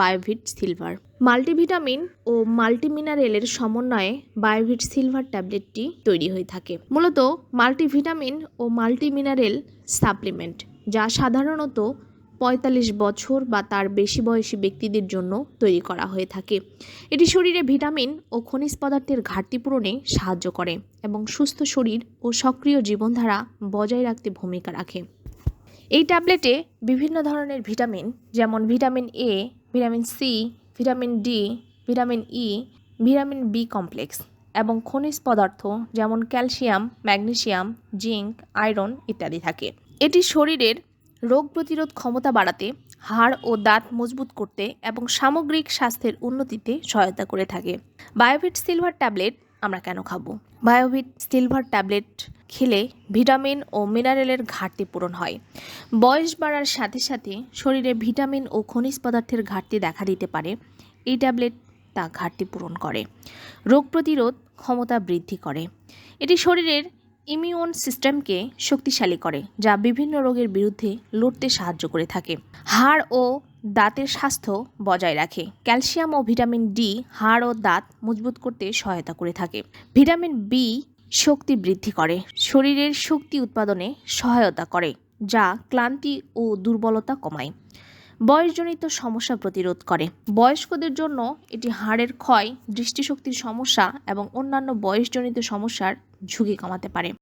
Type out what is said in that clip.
Biovit silver. Multivitamin ও মাল্টিমিনারেলের সমন্বয়ে Biovit silver ট্যাবলেটটি তৈরি হয়ে থাকে। মূলত মাল্টিভিটামিন ও মাল্টিমিনারেল সাপ্লিমেন্ট, যা সাধারণত পঁয়তাল্লিশ বছর বা তার বেশি বয়সী ব্যক্তিদের জন্য তৈরি করা হয়ে থাকে। এটি শরীরে ভিটামিন ও খনিজ পদার্থের ঘাটতি পূরণে সাহায্য করে এবং সুস্থ শরীর ও সক্রিয় জীবনধারা বজায় রাখতে ভূমিকা রাখে। এই ট্যাবলেটে বিভিন্ন ধরনের ভিটামিন, যেমন vitamin A vitamin C, vitamin D, vitamin E, vitamin B complex এবং খনিজ পদার্থ যেমন ক্যালসিয়াম, ম্যাগনেসিয়াম, জিঙ্ক, আয়রন ইত্যাদি থাকে। এটি শরীরের রোগ প্রতিরোধ ক্ষমতা বাড়াতে, হাড় ও দাঁত মজবুত করতে এবং সামগ্রিক স্বাস্থ্যের উন্নতিতে সহায়তা করে থাকে। বায়োভিট সিলভার ট্যাবলেট আমরা কেন খাব? বায়োভিট, সিলভার ট্যাবলেট খেলে ভিটামিন ও মিনারেলের ঘাটতি পূরণ হয়। বয়স বাড়ার সাথে সাথে শরীরে ভিটামিন ও খনিজ পদার্থের ঘাটতি দেখা দিতে পারে। এই ট্যাবলেট তা ঘাটতি পূরণ করে। রোগ প্রতিরোধ ক্ষমতা বৃদ্ধি করে। এটি শরীরের ইমিউন সিস্টেমকে শক্তিশালী করে, যা বিভিন্ন রোগের বিরুদ্ধে লড়তে সাহায্য করে থাকে। হাড় ও দাঁতের স্বাস্থ্য বজায় রাখে। ক্যালসিয়াম ও ভিটামিন ডি হাড় ও দাঁত মজবুত করতে সহায়তা করে থাকে। ভিটামিন বি শক্তি বৃদ্ধি করে, শরীরের শক্তি উৎপাদনে সহায়তা করে, যা ক্লান্তি ও দুর্বলতা কমায়। বয়সজনিত সমস্যা প্রতিরোধ করে। বয়স্কদের জন্য এটি হাড়ের ক্ষয়, দৃষ্টিশক্তির সমস্যা এবং অন্যান্য বয়সজনিত সমস্যার ঝুঁকি কমাতে পারে।